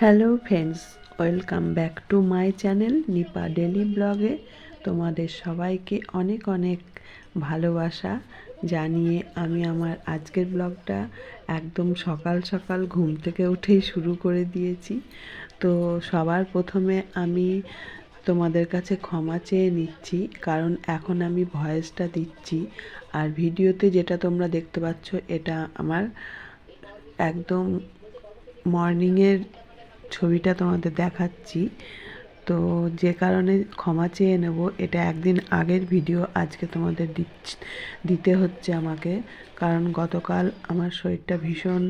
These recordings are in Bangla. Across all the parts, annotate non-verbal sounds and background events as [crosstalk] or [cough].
Hello friends, welcome back to my channel Nipa daily ব্লগে। তোমাদের সবাইকে অনেক অনেক ভালোবাসা। জানিয়ে আমি আমার আজকের ব্লগটা একদম সকাল সকাল ঘুম থেকে উঠেই শুরু করে দিয়েছি। তো সবার প্রথমে আমি তোমাদের কাছে ক্ষমা চেয়ে নিচ্ছি, কারণ এখন আমি ভয়েসটা দিচ্ছি। আর ভিডিওতে যেটা তোমরা দেখতে পাচ্ছ, এটা আমার একদম মর্নিংয়ের ছবিটা তোমাদের দেখাচ্ছি। তো যে কারণে ক্ষমা চেয়ে নেব, এটা একদিন আগের ভিডিও আজকে তোমাদের দিতে হচ্ছে আমাকে। কারণ গতকাল আমার শরীরটা ভীষণ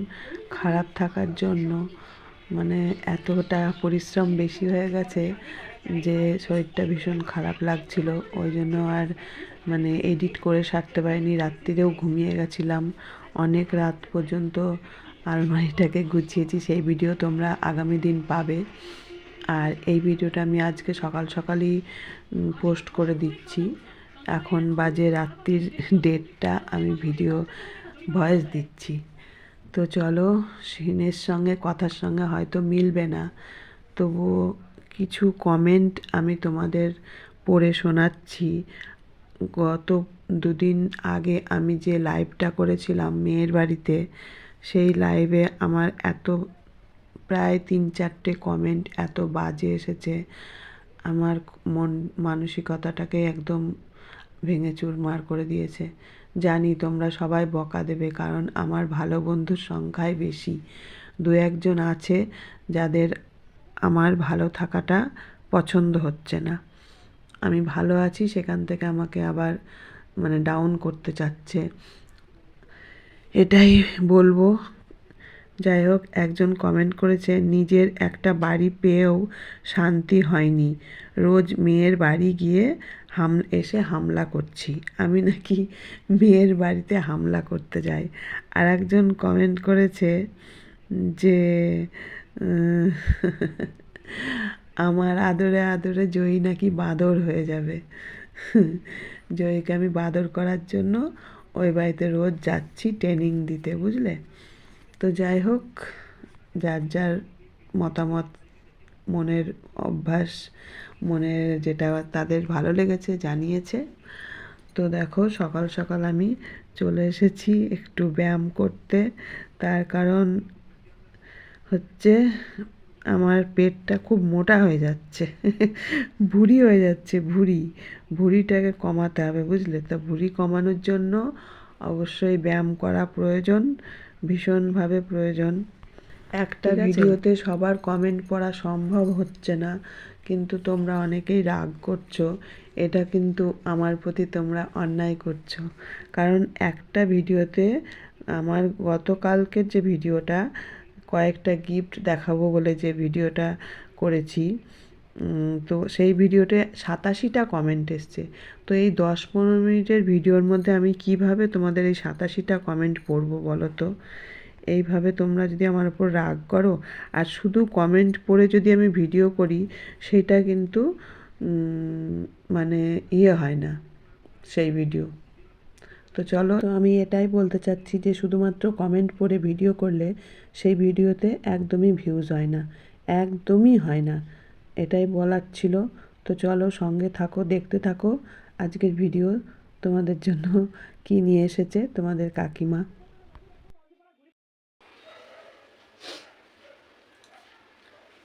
খারাপ থাকার জন্য মানে এতটা পরিশ্রম বেশি হয়ে গেছে যে শরীরটা ভীষণ খারাপ লাগছিল। ওই জন্য আর মানে এডিট করে সারতে পারিনি। রাত্রিরেও ঘুমিয়ে গেছিলাম। অনেক রাত পর্যন্ত আলমারিটাকে গুছিয়েছি, সেই ভিডিও তোমরা আগামী দিন পাবে। আর এই ভিডিওটা আমি আজকে সকাল সকালই পোস্ট করে দিচ্ছি। এখন বাজে রাত্রির ডেটটা আমি ভিডিও ভয়েস দিচ্ছি। তো চলো, সিনের সঙ্গে, কথার সঙ্গে হয়তো মিলবে না। তবুও কিছু কমেন্ট আমি তোমাদের পড়ে শোনাচ্ছি। গত দুদিন আগে আমি যে লাইভটা করেছিলাম মেয়ের বাড়িতে সেই লাইভে আমার এত, প্রায় তিন চারটে কমেন্ট এত বাজে এসেছে। আমার মন, মানসিকতাটাকে একদম ভেঙে চুরমার করে দিয়েছে। জানি তোমরা সবাই বকা দেবে, কারণ আমার ভালো বন্ধুর সংখ্যাই বেশি। দু একজন আছে যাদের আমার ভালো থাকাটা পছন্দ হচ্ছে না। আমি ভালো আছি, সেখান থেকে আমাকে আবার মানে ডাউন করতে চাচ্ছে। এটাই বলব। যাই হোক, একজন কমেন্ট করেছে, নিজের একটা বাড়ি পেয়েও শান্তি হয়নি। রোজ মেয়ের বাড়ি গিয়ে হাম এসে হামলা করছি। আমি নাকি মেয়ের বাড়িতে হামলা করতে যাই। আর একজন কমেন্ট করেছে যে আমার আদরে আদরে জয়ী নাকি বাদর হয়ে যাবে? জয়ীকে আমি বাদর করার জন্য ওই বাড়িতে রোজ যাচ্ছি ট্রেনিং দিতে, বুঝলে? তো যাই হোক, যার যার মতামত, মনের অভ্যাস, মনের যেটা তাদের ভালো লেগেছে জানিয়েছে। তো দেখো, সকাল সকাল আমি চলে এসেছি একটু ব্যায়াম করতে। তার কারণ হচ্ছে আমার পেটটা খুব মোটা হয়ে যাচ্ছে। [laughs] ভুঁড়ি হয়ে যাচ্ছে ভুঁড়ি। ভুঁড়িটাকে কমাতে হবে বুঝলে? তো ভুঁড়ি কমানোর জন্য অবশ্যই ব্যায়াম করা প্রয়োজন ভীষণভাবে প্রয়োজন। একটা ভিডিওতে সবার কমেন্ট পড়া সম্ভব হচ্ছে না কিন্তু তোমরা অনেকেই রাগ করছ। এটা কিন্তু আমার প্রতি তোমরা অন্যায় করছ। কারণ একটা ভিডিওতে আমার গতকালকের যে ভিডিওটা কয়েকটা গিফট দেখাবো বলে যে ভিডিওটা করেছি। তো সেই ভিডিওতে সাতাশিটা কমেন্ট এসছে। তো এই দশ পনেরো মিনিটের ভিডিওর মধ্যে আমি কীভাবে তোমাদের এই সাতাশিটা কমেন্ট পড়ব বলো তো? এইভাবে তোমরা যদি আমার উপর রাগ করো, আর শুধু কমেন্ট পড়ে যদি আমি ভিডিও করি, সেটা কিন্তু মানে ইয়ে হয় না সেই ভিডিও তো চলো আমি এটাই বলতে চাচ্ছি যে শুধুমাত্র কমেন্ট পড়ে ভিডিও করলে সেই ভিডিওতে একদমই ভিউজ হয় না, একদমই হয় না। এটাই বলার ছিল। তো চলো সঙ্গে থাকো, দেখতে থাকো আজকের ভিডিও তোমাদের জন্য কি নিয়ে এসেছে তোমাদের কাকিমা।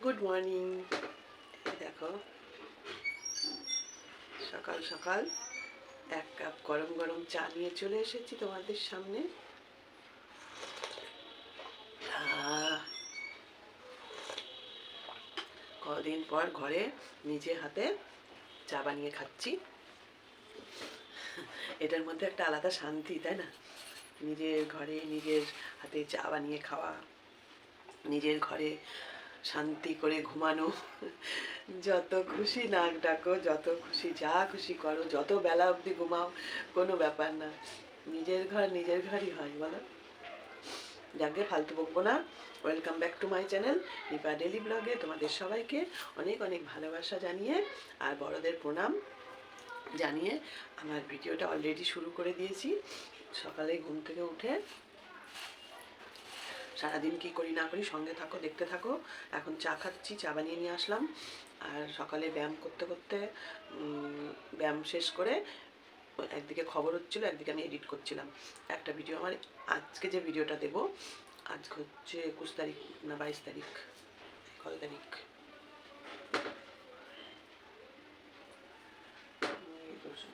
গুড মর্নিং দেখো। সকাল সকাল। এক কাপ গরম গরম চা নিয়ে চলে এসেছি তোমাদের সামনে। কদিন পর ঘরে নিজে হাতে চা বানিয়ে খাচ্ছি। এটার মধ্যে একটা আলাদা শান্তি, তাই না? নিজের ঘরে নিজের হাতে চা বানিয়ে খাওয়া, নিজের ঘরে শান্তি করে ঘুমানো। যত খুশি নাক ডাকো, যত খুশি যা খুশি করো, যত বেলা অবধি ঘুমাও, কোনো ব্যাপার না। নিজের ঘর নিজের ঘরই হয়, বলো? যাকে ফালতু বকবো না। Welcome back to my channel Nipa daily ব্লগে তোমাদের সবাইকে অনেক অনেক ভালোবাসা জানিয়ে আর বড়দের প্রণাম জানিয়ে আমার ভিডিওটা অলরেডি শুরু করে দিয়েছি। সকালে ঘুম থেকে উঠে সারাদিন কি করি না করি সঙ্গে থাকো, দেখতে থাকো। এখন চা খাচ্ছি, চা বানিয়ে নিয়ে আসলাম। আর সকালে ব্যায়াম করতে করতে ব্যায়াম শেষ করে একদিকে খবর হচ্ছিল, একদিকে আমি এডিট করছিলাম একটা ভিডিও আমার আজকে যে ভিডিওটা দেব, আজকে হচ্ছে একুশ তারিখ না বাইশ তারিখ? কত তারিখ?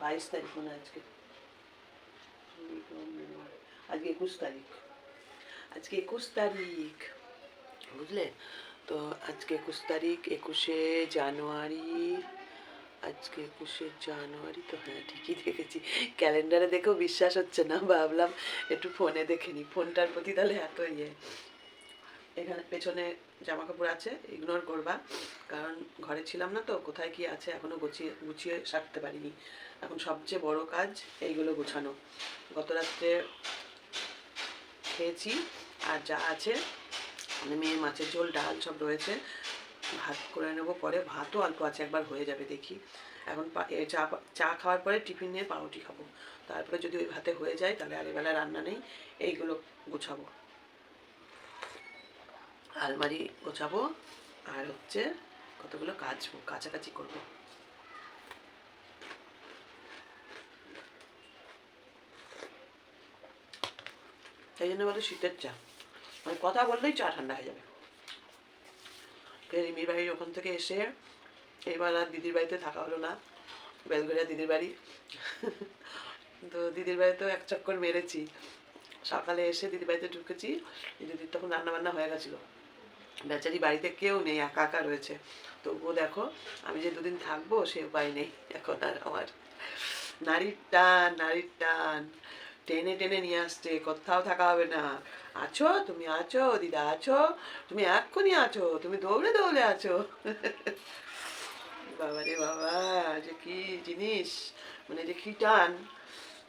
বাইশ তারিখ মনে আজকে। আজকে একুশ তারিখ। আজকে একুশ তারিখ। বুঝলে? তো আজকে একুশ তারিখ, একুশে জানুয়ারি আজকে একুশে জানুয়ারি, তো হ্যাঁ ঠিকই দেখেছি। ক্যালেন্ডারে দেখেও বিশ্বাস হচ্ছে না, ভাবলাম একটু ফোনে দেখে নিই। ফোনটার প্রতি তাহলে এত ইয়ে। এখানে পেছনে জামা কাপড় আছে ইগনোর করবা। কারণ ঘরে ছিলাম না তো, কোথায় কি আছে এখনও গুছিয়ে গুছিয়ে সারতে পারিনি। এখন সবচেয়ে বড় কাজ এইগুলো গোছানো। গত রাত্রে খেয়েছি, আর যা আছে মানে মেয়ের মাছের ঝোল, ডাল সব রয়েছে। ভাত করে নেব, পরে ভাতও অল্প আছে, একবার হয়ে যাবে দেখি। এখন চা চা খাওয়ার পরে টিফিন নিয়ে পাউরুটি খাব। তারপরে যদি ওই ভাতে হয়ে যায়, তাহলে আর এবেলা রান্না নেই, এইগুলো গোছাবো। আলমারি গোছাবো, আর হচ্ছে কতগুলো কাচবো কাছাকাছি করব। সেই জন্য বলে শীতের চা। মানে কথা বললেই চা ঠান্ডা হয়ে যাবে। রিমির বাড়ির ওখান থেকে এসে এবার আর দিদির বাড়িতে থাকা হলো না বেলগড়িয়া দিদির বাড়ি। তো দিদির বাড়িতেও এক চক্কর মেরেছি। সকালে এসে দিদির বাড়িতে ঢুকেছি, দিদির তখন রান্না বান্না হয়ে গেছিল। বেচারি বাড়িতে কেউ নেই, একা একা রয়েছে। তবুও দেখো, আমি যে দুদিন থাকব সে উপায় নেই এখন আর আমার। নারীর টান নারীর টান। টেনে টেনে নিয়ে আসছে, কোথাও থাকা হবে না। আছো? তুমি আছো? দিদা আছো? তুমি এক্ষুনি আছো? তুমি দৌড়ে দৌড়ে আছো? [laughs] বাবা রে বাবা, যে কি জিনিস? মানে যে কি টান?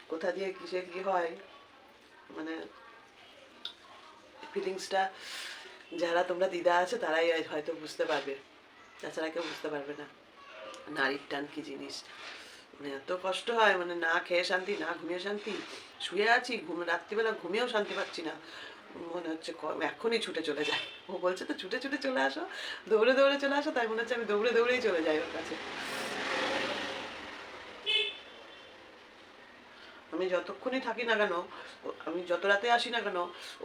কোথা দিয়ে কিসে কি হয়? মানে ফিলিংসটা যারা তোমরা দিদা আছে, তারাই হয়তো বুঝতে পারবে। তাছাড়া কেউ বুঝতে পারবে না। নারীর টান কি জিনিস? মানে এত কষ্ট হয় মানে না খেয়ে শান্তি, না ঘুমিয়ে শান্তি। শুয়ে আছি, ঘুম রাত্রিবেলা ঘুমিয়েও শান্তি পাচ্ছি না। মনে হচ্ছে এখনই ছুটে চলে যায় ও বলছে, তো ছুটে ছুটে চলে আসো, দৌড়ে দৌড়ে চলে আসো। তাই মনে হচ্ছে আমি দৌড়ে দৌড়েই চলে যাই ওর কাছে। আমি যতক্ষণই থাকি না কেন আমি যত রাতে আসি না কেন,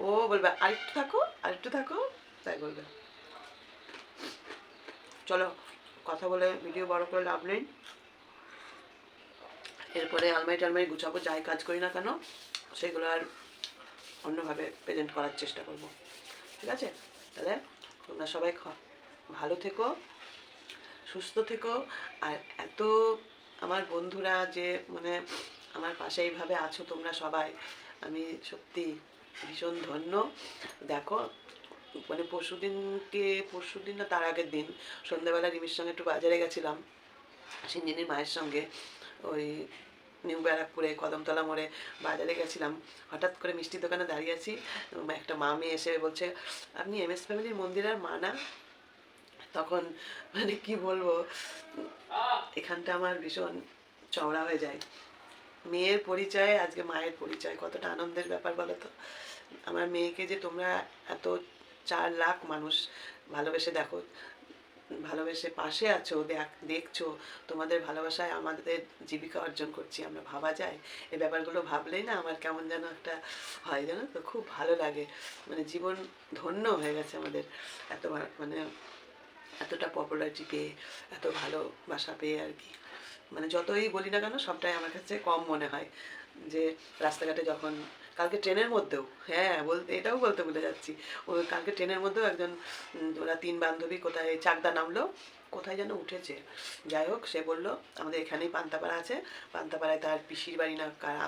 ও বলবে, আরেকটু থাকো আরেকটু থাকো। তাই বলবে। চলো, কথা বলে ভিডিও বড় করে লাভ নেই। এরপরে আলমারি টালমারি গুছাবো, যাই কাজ করি না কেন, সেগুলো আর অন্যভাবে প্রেজেন্ট করার চেষ্টা করব। ঠিক আছে? তাহলে তোমরা সবাই ভালো থেকো, সুস্থ থেকো, আর এত আমার বন্ধুরা যে মানে আমার পাশে এইভাবে আছো তোমরা সবাই, আমি সত্যি ভীষণ ধন্য। দেখো মানে পরশু দিনকে পরশু দিন না তার আগের দিন, সন্ধ্যাবেলা রিমির সঙ্গে একটু বাজারে গেছিলাম, সিঞ্জিনীর মায়ের সঙ্গে, ওই নিউ ব্যারাকপুরে কদমতলা মোড়ে বাজারে গেছিলাম। হঠাৎ করে মিষ্টির দোকানে দাঁড়িয়ে আছি। একটা মা মেয়ে এসে বলছে, আপনি এম এস ফ্যামিলির মন্দিরের মা না? তখন মানে কি বলব, এখানটা আমার ভীষণ চওড়া হয়ে যায়। মেয়ের পরিচয়, আজকে মায়ের পরিচয়, কতটা আনন্দের ব্যাপার বলো তো? আমার মেয়েকে যে তোমরা এত চার লাখ মানুষ ভালোবেসে দেখো ভালোবেসে পাশে আছো, দেখ- দেখছ, তোমাদের ভালোবাসায় আমাদের জীবিকা অর্জন করছি, আমরা ভাবা যায়। এই ব্যাপারগুলো ভাবলেই না আমার কেমন যেন একটা হয় জানো তো? খুব ভালো লাগে। মানে জীবন ধন্য হয়ে গেছে আমাদের। এত মানে এতটা পপুলারিটি পেয়ে, এত ভালোবাসা পেয়ে আর কি। মানে যতই বলি না কেন, সবটাই আমার কাছে কম মনে হয়। যে রাস্তাঘাটে যখন, কালকে ট্রেনের মধ্যেও হ্যাঁ বলতে, এটাও বলতে ভুলে যাচ্ছি। ও কালকে ট্রেনের মধ্যেও একজন ওরা তিন বান্ধবী কোথায়, চাকদা নামলো, কোথায় যেন উঠেছে। যাই হোক, সে বলল, আমাদের এখানেই পান্তাপাড়া আছে। পান্তাপাড়ায় তার পিসির বাড়ি না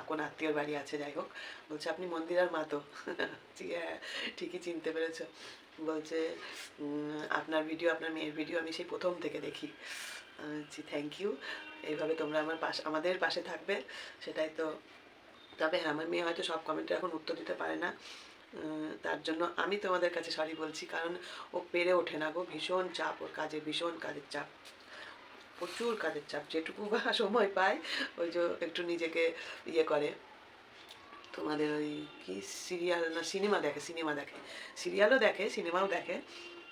কোন আত্মীয়র বাড়ি আছে, যাই হোক। বলছে, আপনি মন্দিরার মা তো? [laughs] হ্যাঁ ঠিকই চিনতে পেরেছ। বলছে আপনার ভিডিও, আপনার মেয়ের ভিডিও আমি সেই প্রথম থেকে দেখি। Thank you. এইভাবে তোমরা আমার পাশে, আমাদের পাশে থাকবে, সেটাই তো তবে হ্যাঁ আমার মেয়ে হয়তো সব কমেন্টে এখন উত্তর দিতে পারে না। তার জন্য আমি তোমাদের কাছে সরি বলছি, কারণ ও পেরে ওঠে না গো। ভীষণ চাপ ওর কাজে, ভীষণ কাজের চাপ। প্রচুর কাজের চাপ, যেটুকু বা সময় পায়, ওই যে একটু নিজেকে ইয়ে করে। তোমাদের ওই কি সিরিয়াল না সিনেমা দেখে সিনেমা দেখে। সিরিয়ালও দেখে সিনেমাও দেখে,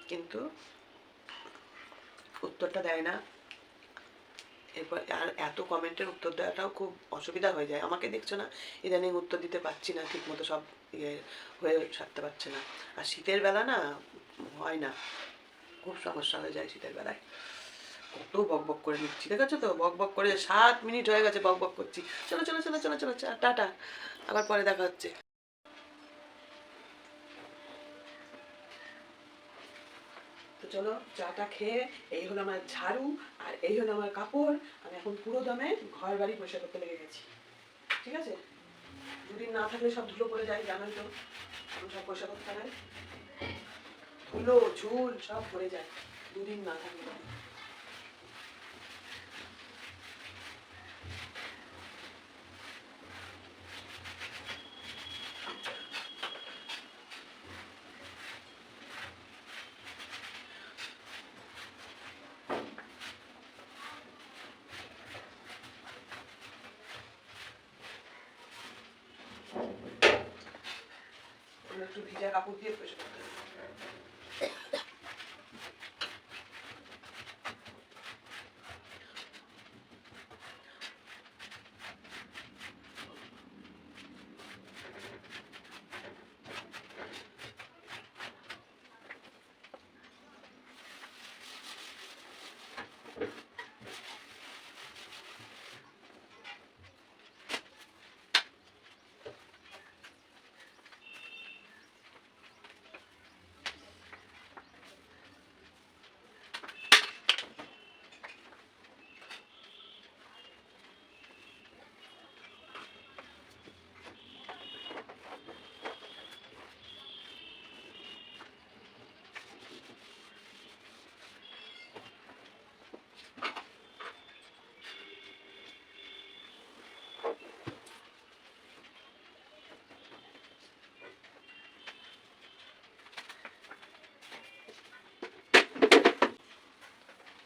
কিন্তু উত্তরটা দেয় না। এরপর আর এত কমেন্টের উত্তর দেওয়াটাও খুব অসুবিধা হয়ে যায়। আমাকে দেখছ না, ইদানিং উত্তর দিতে পারছি না ঠিক মতো সব ইয়ে হয়ে সারতে পারছে না। আর শীতের বেলা না, হয় না, খুব সমস্যা হয়ে যায় শীতের বেলায়। কত বক বক করে নিচ্ছি, দেখেছ তো? বক বক করে সাত মিনিট হয়ে গেছে বক বক করছি। চলো চলো চলো চলো চলো, টাটা। আবার পরে দেখা হচ্ছে। চলো, চাটা খেয়ে, এই হলো আমার ঝাড়ু আর এই হলো আমার কাপড়। আমি এখন পুরো দমে ঘর বাড়ি পরিষ্কার করতে লেগে গেছি। ঠিক আছে? দুদিন না থাকলে সব ধুলো পড়ে যায়, জানোই তো। এখন সব পরিষ্কার করতে হবে ধুলো, ঝুল সব পড়ে যায়, দুদিন না থাকলে ওগুলো একটু ভিজা কাপড় দিয়ে পরিষ্কার করতে হবে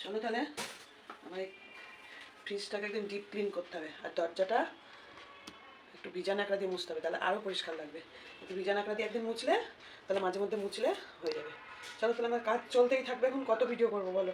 চলো তাহলে, আমার ফ্রিজটাকে একদম ডিপ ক্লিন করতে হবে। আর দরজাটা একটু ভিজা নাকড়া দিয়ে মুছতে হবে, তাহলে আরও পরিষ্কার লাগবে। একটু ভিজা নাকড়া দিয়ে একদিন মুছলে, তাহলে মাঝে মধ্যে মুছলে হয়ে যাবে। চলো তাহলে আমার কাজ চলতেই থাকবে, এখন কত ভিডিও করব বলো?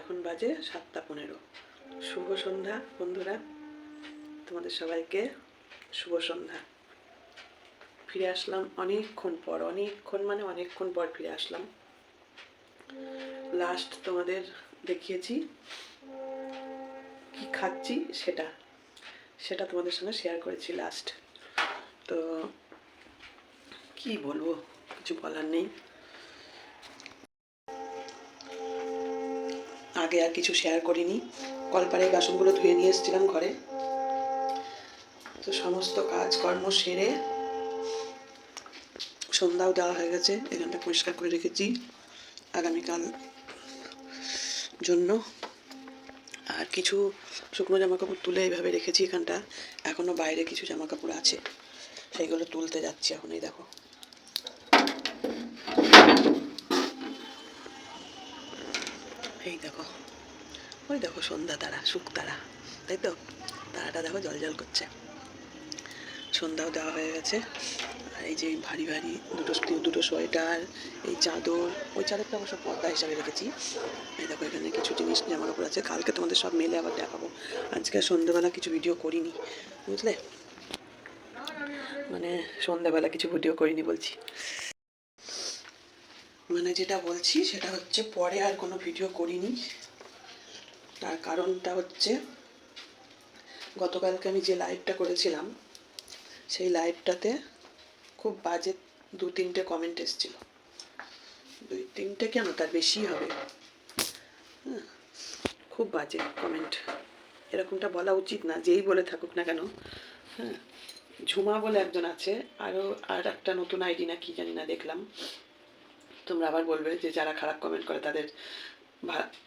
এখন বাজে সাতটা পনেরো। শুভ সন্ধ্যা, বন্ধুরা। তোমাদের সবাইকে শুভ সন্ধ্যা। ফিরে আসলাম অনেকক্ষণ পর, অনেকক্ষণ মানে অনেকক্ষণ পর ফিরে আসলাম। লাস্ট তোমাদের দেখিয়েছি কি খাচ্ছি সেটা সেটা তোমাদের সঙ্গে শেয়ার করেছি লাস্ট তো কি বলব, কিছু বলার নেই। আগে আর কিছু শেয়ার করিনি। কলপাড়ের বাসনগুলো ধুয়ে নিয়ে এসেছিলাম ঘরে। তো সমস্ত কাজকর্ম সেরে সন্ধ্যাও দেওয়া হয়ে গেছে, এখানটা পরিষ্কার করে রেখেছি আগামীকাল জন্য। আর কিছু শুকনো জামা কাপড় তুলে এইভাবে রেখেছি এখানটা। এখনও বাইরে কিছু জামা কাপড় আছে, সেইগুলো তুলতে যাচ্ছি এখন, এই দেখো। এই দেখো। ওই দেখো সন্ধ্যা তারা সুখ তারা। তাই তো? তারাটা দেখো জল জল করছে। সন্ধ্যাও দেওয়া হয়ে গেছে। আর এই যে ভারী ভারী দুটো দুটো সোয়েটার, এই চাদর, ওই চাদরটা অবশ্য পর্দা হিসাবে রেখেছি। এই দেখো এখানে কিছু জিনিস জামা কাপড় আছে। কালকে তোমাদের সব মেলে আবার দেখাবো। আজকে সন্ধ্যেবেলা কিছু ভিডিও করিনি, বুঝলে? মানে সন্ধ্যাবেলা কিছু ভিডিও করিনি বলছি। মানে যেটা বলছি, সেটা হচ্ছে পরে আর কোনো ভিডিও করিনি। তার কারণটা হচ্ছে, গতকালকে আমি যে লাইভটা করেছিলাম, সেই লাইভটাতে খুব বাজে দু তিনটে কমেন্ট এসেছিল। দুই তিনটে কেন? তার বেশি হবে। হ্যাঁ খুব বাজে কমেন্ট এরকমটা বলা উচিত না, যেই বলে থাকুক না কেন। হ্যাঁ ঝুমা বলে একজন আছে আরও আর একটা নতুন আইডি না কি জানি না দেখলাম। তোমরা আবার বলবে যে যারা খারাপ কমেন্ট করে তাদের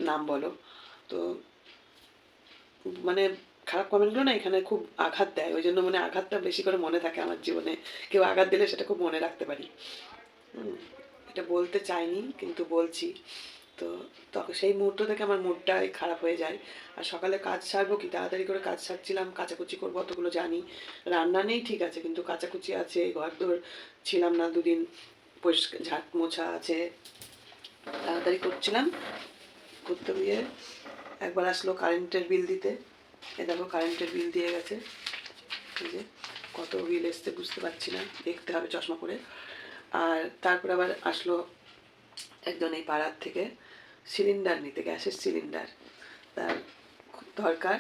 নাম বলো। তো মানে খারাপ কমেন্টগুলো না এখানে খুব আঘাত দেয়। ওই জন্য মানে আঘাতটা বেশি করে মনে থাকে আমার জীবনে। কেউ আঘাত দিলে সেটা খুব মনে রাখতে পারি। এটা বলতে চাইনি, কিন্তু বলছি। তো তখন সেই মুহূর্ত থেকে আমার মুডটাই খারাপ হয়ে যায়। আর সকালে কাজ সারবো কি? তাড়াতাড়ি করে কাজ সারছিলাম, কাচাকুচি করব অতগুলো জানি। রান্না নেই ঠিক আছে, কিন্তু কাচাকুচি আছে ঘর দোর ছিলাম না দুদিন। পরিষ্কার ঝাঁট মোছা আছে। তাড়াতাড়ি করছিলাম। করতে গিয়ে একবার আসলো কারেন্টের বিল দিতে। এ দেখো কারেন্টের বিল দিয়ে গেছে। এই যে কত বিল এসছে বুঝতে পারছি না। দেখতে হবে চশমা পরে। আর তারপর আবার আসলো একজন এই পাড়ার থেকে সিলিন্ডার নিতে, গ্যাসের সিলিন্ডার। তার খুব দরকার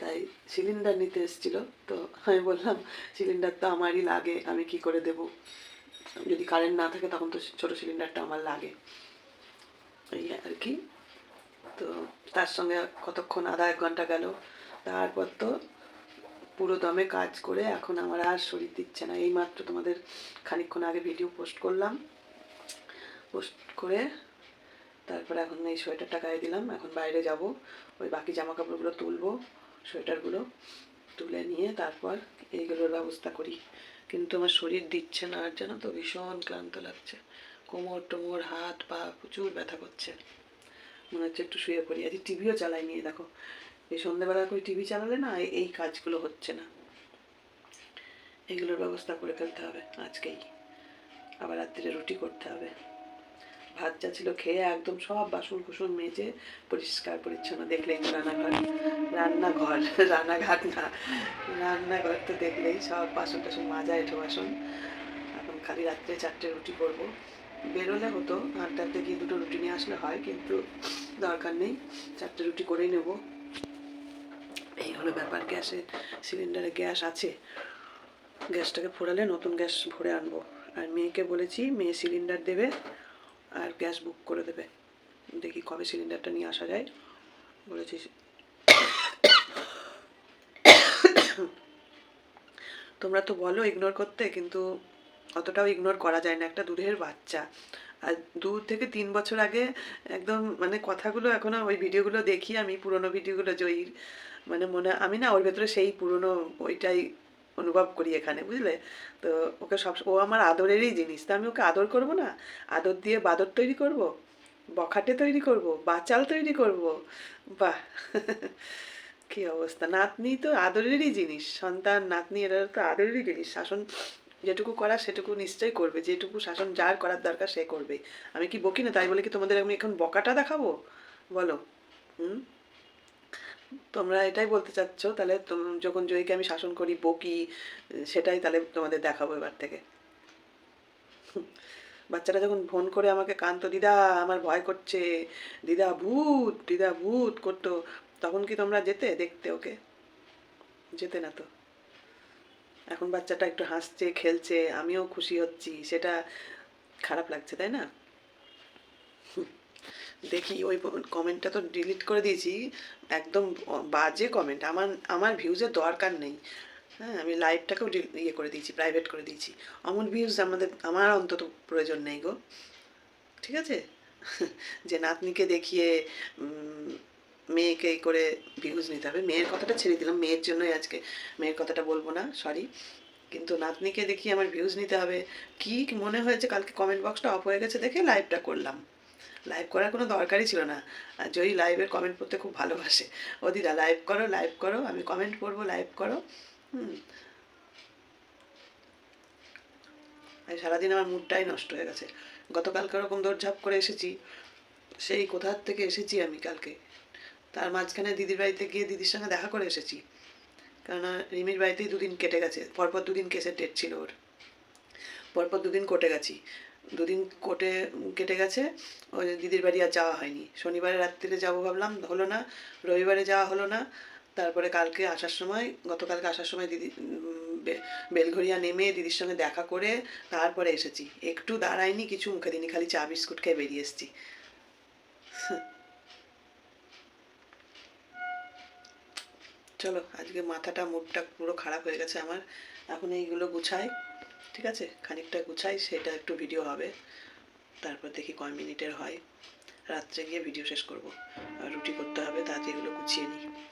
তাই সিলিন্ডার নিতে এসেছিল। তো আমি বললাম সিলিন্ডার তো আমারই লাগে, আমি কি করে দেব? যদি কারেন্ট না থাকে তখন তো ছোটো সিলিন্ডারটা আমার লাগে। এই আর কি। তো তার সঙ্গে কতক্ষণ, আধা এক ঘণ্টা গেল। তারপর তো পুরো দমে কাজ করে এখন আমার আর শরীর দিচ্ছে না। এইমাত্র তোমাদের খানিকক্ষণ আগে ভিডিও পোস্ট করলাম। পোস্ট করে তারপরে এখন এই সোয়েটারটা গায়ে দিলাম। এখন বাইরে যাব। ওই বাকি জামা কাপড়গুলো তুলবো। সোয়েটারগুলো তুলে নিয়ে তারপর এইগুলোর ব্যবস্থা করি। কিন্তু আমার শরীর দিচ্ছে না, আর জানো তো ভীষণ ক্লান্ত লাগছে। কোমর টোমর, হাত, পা প্রচুর ব্যথা করছে। মনে হচ্ছে একটু শুয়ে পড়ি। আজ টিভিও চালাই নিয়ে দেখো। এই সন্ধ্যেবেলা করে টিভি চালালে না এই- এই কাজগুলো হচ্ছে না। এগুলোর ব্যবস্থা করে ফেলতে হবে আজকেই। আবার রাত্রিরে রুটি করতে হবে। ভাত যা ছিল খেয়ে একদম সব বাসন কুসন মেজে পরিষ্কার, পরিচ্ছন্ন দেখলেই তো রান্নাঘর রান্নাঘর [laughs] রান্নাঘাট না, রান্নাঘর তো দেখলেই সব বাসন টাসন মাজা, এঁঠো বাসন। এখন খালি রাত্রে চারটে রুটি করব। বেরোলে হতো আটটাতে গিয়ে দুটো রুটি নিয়ে আসলে হয়, কিন্তু দরকার নেই, চারটে রুটি করেই নেব। এই হলো ব্যাপার, গ্যাসে সিলিন্ডারে গ্যাস আছে। গ্যাসটাকে ফোরালে নতুন গ্যাস ভরে আনব। আর মেয়েকে বলেছি, মেয়ে সিলিন্ডার দেবে আর গ্যাস বুক করে দেবে। দেখি কবে সিলিন্ডারটা নিয়ে আসা যায়। বলেছি তোমরা তো বলো ইগনোর করতে, কিন্তু অতটাও ইগনোর করা যায় না। একটা দুধের বাচ্চা। আর দু থেকে তিন বছর আগে একদম মানে কথাগুলো এখনও ওই ভিডিওগুলো দেখি আমি, পুরনো ভিডিওগুলো জয়ীর। মানে মনে আমি না ওর ভেতরে সেই পুরনো ওইটাই অনুভব করি এখানে, বুঝলে? তো ওকে সব, ও আমার আদরেরই জিনিস, তা আমি ওকে আদর করব না? আদর দিয়ে বাদর তৈরি করব? বখাটে তৈরি করব? বাচাল তৈরি করব? বাহ! [laughs] কি অবস্থা! নাতনি তো আদরেরই জিনিস, সন্তান, নাতনি, এরা তো আদরেরই জিনিস, শাসন যেটুকু করার সেটুকু নিশ্চয়ই করবে, যেটুকু শাসন যার করার দরকার সে করবে। আমি কি বকি না তাই বলে কি তোমাদের আমি এখন বকাটা দেখাবো? বলো। হুম? তোমরা এটাই বলতে চাচ্ছ, তাহলে যখন জয়ীকে আমি শাসন করি, বকি, সেটাই তাহলে তোমাদের দেখাবো এবার থেকে। বাচ্চাটা যখন ফোন করে আমাকে কান্ত, দিদা, আমার ভয় করছে, দিদা ভূত দিদা ভূত করতো। তখন কি তোমরা যেতে দেখতে ওকে? যেতে না তো। এখন বাচ্চাটা একটু হাসছে, খেলছে, আমিও খুশি হচ্ছি, সেটা খারাপ লাগছে, তাই না? দেখি ওই কমেন্টটা তো ডিলিট করে দিয়েছি। একদম বাজে কমেন্ট আমার আমার ভিউজের দরকার নেই। হ্যাঁ আমি লাইভটাকেও ইয়ে করে দিয়েছি প্রাইভেট করে দিয়েছি। অমন ভিউজ আমাদের, আমার অন্তত প্রয়োজন নেই গো। ঠিক আছে? [laughs] যে নাতনিকে দেখিয়ে মেয়েকে করে ভিউজ নিতে হবে। মেয়ের কথাটা ছেড়ে দিলাম। মেয়ের জন্যই আজকে মেয়ের কথাটা বলব না সরি কিন্তু নাতনিকে দেখিয়ে আমার ভিউজ নিতে হবে। কি মনে হয়েছে? কালকে কমেন্ট বক্সটা অফ হয়ে গেছে দেখে লাইভটা করলাম। লাইভ করার কোনো দরকারই ছিল না। আর জয়ী লাইভের কমেন্ট পড়তে খুব ভালোবাসে। ও দিদা লাইভ করো লাইভ করো, আমি কমেন্ট করব লাইভ করো। হুম। সারাদিন আমার মুডটাই নষ্ট হয়ে গেছে। গতকালকে ওরকম দৌড়ঝাঁপ করে এসেছি। সেই কোথার থেকে এসেছি আমি কালকে? তার মাঝখানে দিদির বাড়িতে গিয়ে দিদির সঙ্গে দেখা করে এসেছি। কেননা রিমির বাড়িতেই দুদিন কেটে গেছে। পরপর দুদিন কেসের ডেট ছিল ওর। পরপর দুদিন কোর্টে গেছি। দুদিন কোর্টে কেটে গেছে। ওই দিদির বাড়ি আর যাওয়া হয়নি। শনিবারে রাত্রিরে যাব ভাবলাম, হলো না। রবিবারে যাওয়া হলো না। তারপরে কালকে আসার সময়, গতকালকে আসার সময় দিদি বেলঘরিয়া নেমে দিদির সঙ্গে দেখা করে তারপরে এসেছি। একটু দাঁড়াইনি, কিছু মুখে দিনি খালি চা, বিস্কুট খেয়ে বেরিয়ে এসেছি। চলো, আজকে মাথাটা, মুডটা পুরো খারাপ হয়ে গেছে আমার। এখন এইগুলো গুছাই। ঠিক আছে? খানিকটা গুছাই, সেটা একটু ভিডিও হবে। তারপর দেখি কয় মিনিটের হয়। রাত্রে গিয়ে ভিডিও শেষ করব। রুটি করতে হবে তাতে এগুলো গুছিয়ে নিই।